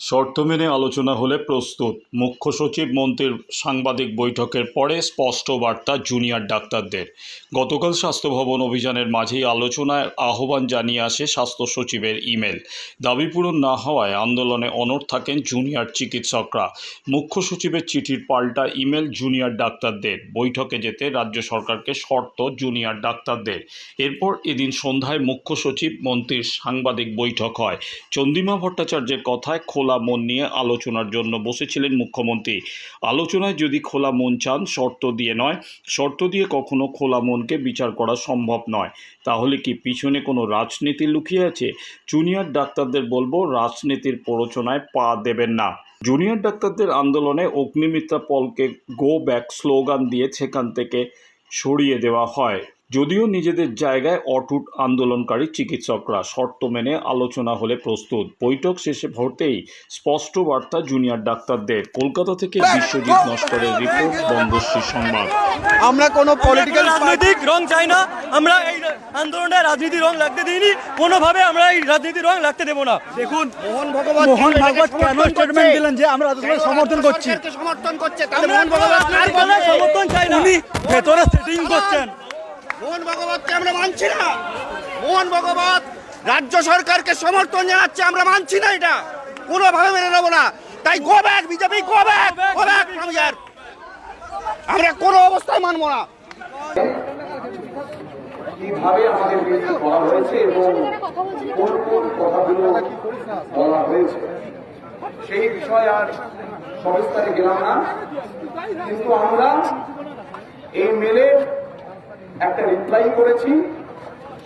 শর্ত মেনে আলোচনা হলে প্রস্তুত। মুখ্য সচিব মন্ত্রীর সাংবাদিক বৈঠকের পরে স্পষ্ট বার্তা জুনিয়র ডাক্তারদের। গতকাল স্বাস্থ্য ভবন অভিযানের মাঝেই আলোচনায় আহ্বান জানিয়ে আসে স্বাস্থ্য সচিবের ইমেল। দাবি পূরণ না হওয়ায় আন্দোলনে অনড় থাকেন জুনিয়র চিকিৎসকরা। মুখ্য সচিবের চিঠির পাল্টা ইমেল জুনিয়র ডাক্তারদের। বৈঠকে যেতে রাজ্য সরকারকে শর্ত জুনিয়র ডাক্তারদের। এরপর এদিন সন্ধ্যায় মুখ্য সচিব মন্ত্রীর সাংবাদিক বৈঠক হয়। চন্দিমা ভট্টাচার্যের কথায় খোলা মন নিয়ে আলোচনার জন্য বসেছিলেন মুখ্যমন্ত্রী। আলোচনায় যদি খোলা মন চান, শর্ত দিয়ে নয়। শর্ত দিয়ে কখনো খোলা মনকে বিচার করা সম্ভব নয়। তাহলে কি পিছনে কোনো রাজনীতি লুকিয়ে আছে? জুনিয়র ডাক্তারদের বলব, রাজনীতির প্ররোচনায় পা দেবেন না। জুনিয়র ডাক্তারদের আন্দোলনে অগ্নিমিত্রা পলকে গো ব্যাক স্লোগান দিয়ে সেখান থেকে সরিয়ে দেওয়া হয়। যদিও নিজেদের জায়গায় অটুট আন্দোলনকারী চিকিৎসকরা শর্ত মেনে আলোচনা হলে প্রস্তুত। বৈঠক শেষে ভোটেই স্পষ্ট বার্তা জুনিয়র ডাক্তারদের। কলকাতা থেকে বিশ্বজিৎ নস্করের রিপোর্ট বঙ্গশ্রী সংবাদ। আমরা কোনো পলিটিক্যাল রাজনৈতিক রং চাই না। আমরা এই আন্দোলনে রাজনীতি রং লাগতে দিইনি। কোনোভাবে আমরা এই রাজনীতি রং লাগতে দেবো না। দেখুন মোহন ভগবত মোহন ভাগবত কেন স্টেটমেন্ট দিলেন যে আমরা সমর্থন করছি? সমর্থন করছে। তাহলে মোহন ভগবত? সমর্থন চাই না। উনি ভেতরে সেটিং করছেন মোহন ভগবতকে আমরা মানছি না। মোহন ভগবত, রাজ্য সরকারকে সমর্থন জানাচ্ছে, আমরা মানছি না এটা। কোনোভাবে মেনে নেব না। তাই go back BJP go back go back আমরা কোনো অবস্থায় মানবো না। কীভাবে আমাদের বিরুদ্ধে করা হয়েছে এবং কোন কোন কথাগুলো বলা হয়েছে, সেই বিষয়ে আর সবিস্তারে গেলাম না। কিন্তু আমরা এই মেলে একটা রিপ্লাই করেছি।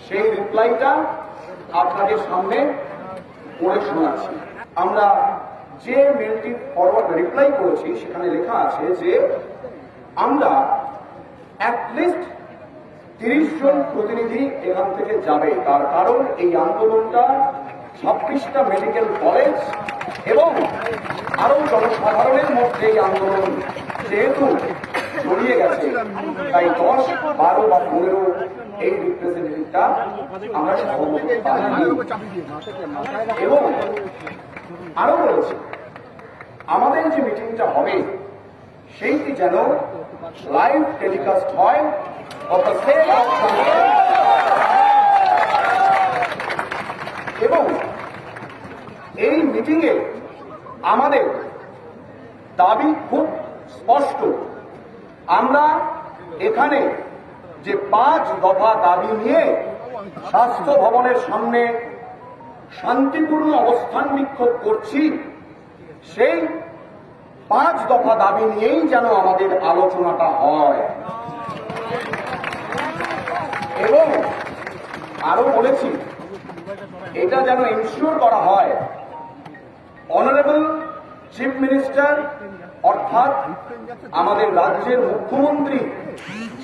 সেই রিপ্লাইটা আপনাদের সামনে পড়ে শোনাচ্ছি। আমরা যে মেলটি ফরওয়ার্ড রিপ্লাই করেছি, সেখানে লেখা আছে যে, আমরা অ্যাটলিস্ট তিরিশ জন প্রতিনিধি এখান থেকে যাবে। তার কারণ এই আন্দোলনটা ছাব্বিশটা মেডিকেল কলেজ এবং আরও জনসাধারণের মধ্যে এই আন্দোলন। যেহেতু ছড়িয়ে গেছে। তাই দশ, বারো বা পনেরো এই রিপ্রেজেন্টেটিভটা আমরা। এবং আরও বলেছে, আমাদের যে মিটিংটা হবে, সেইটি যেন লাইভ টেলিকাস্ট হয় এবং এই মিটিংয়ে আমাদের দাবি খুব স্পষ্ট। আমরা এখানে যে পাঁচ দফা দাবি নিয়ে স্বাস্থ্য ভবনের সামনে শান্তিপূর্ণ অবস্থান বিক্ষোভ করছি, সেই পাঁচ দফা দাবি নিয়েই যেন আমাদের আলোচনাটা হয়। এবং আরও বলেছি, এটা যেন ইনশিওর করা হয় অনারেবল চিফ মিনিস্টার অর্থাৎ আমাদের রাজ্যের মুখ্যমন্ত্রী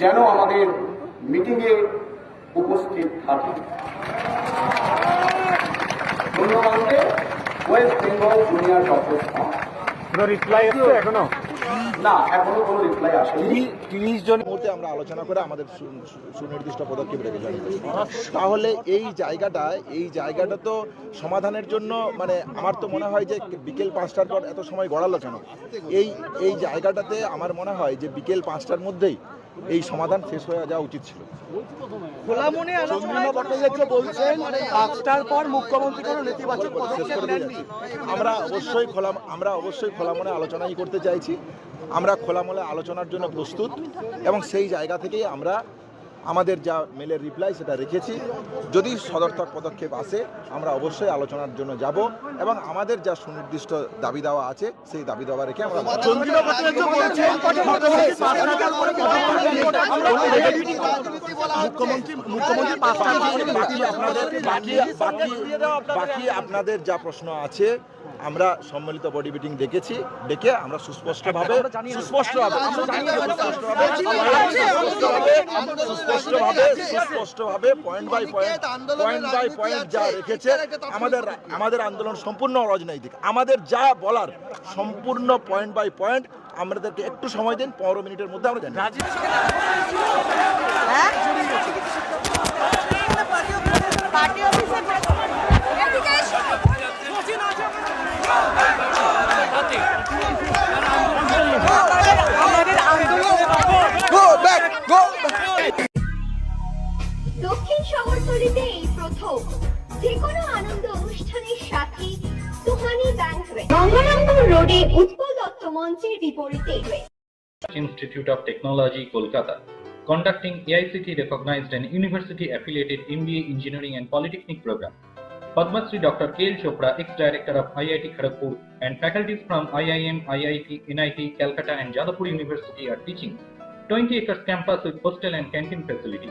যেন আমাদের মিটিংয়ে উপস্থিত থাকে ধন্যবাদ, ওয়েস্ট বেঙ্গল জুনিয়র ডক্টর। এখনও না আমরা আলোচনা করে আমাদের সুনির্দিষ্ট পদক্ষেপ তাহলে এই জায়গাটা এই জায়গাটা তো সমাধানের জন্য মানে আমার তো মনে হয় যে বিকেল পাঁচটার পর এত সময় গড়ালো কেন? এই এই জায়গাটাতে আমার মনে হয় যে বিকেল পাঁচটার মধ্যেই এই সমাধান শেষ হয়ে যাওয়া উচিত ছিল। চন্দ্রিমা ভট্টাচার্য বলছেন পাঁচটার পর মুখ্যমন্ত্রী কোনো নেতিবাচক পদক্ষেপ নেননি। আমরা অবশ্যই খোলা আমরা অবশ্যই খোলা মনে আলোচনাই করতে চাইছি। আমরা খোলামলে আলোচনার জন্য প্রস্তুত এবং সেই জায়গা থেকেই আমরা আমাদের যা মেলের রিপ্লাই সেটা রেখেছি। যদি সদর্থক পদক্ষেপ আসে আমরা অবশ্যই আলোচনার জন্য যাব এবং আমাদের যা সুনির্দিষ্ট দাবি দেওয়া আছে সেই দাবি দেওয়া রেখে আমরা মুখ্যমন্ত্রী বাকি আপনাদের যা প্রশ্ন আছে আমরা সম্মিলিত বডি মিটিং ডেকেছি ডেকে আমরা সুস্পষ্টভাবে সুস্পষ্টভাবে সুস্পষ্টভাবে সুস্পষ্টভাবে point by point point by point যা রেখেছে আমাদের আমাদের আন্দোলন সম্পূর্ণ অরাজনৈতিক। আমাদের যা বলার সম্পূর্ণ পয়েন্ট বাই পয়েন্ট আমাদেরকে একটু সময় দিন পনেরো মিনিটের মধ্যে আমরা জানি শহরতলিতে এই প্রথম যে কোনো আনন্দ অনুষ্ঠানের সাথে সুহানি ব্যাংকুয়েট গঙ্গারামপুর রোডে উৎপল দত্ত মঞ্চের বিপরীতে Institute of Technology, Kolkata, conducting AICT recognized and university affiliated MBA Engineering and Polytechnic program. Padma Shri Dr. K. L. Chopra, ex-director of IIT Kharagpur, and faculties from IIM, IIT, NIT, Calcutta, and Jadavpur University are teaching. 20 acres campus with hostel and canteen facility,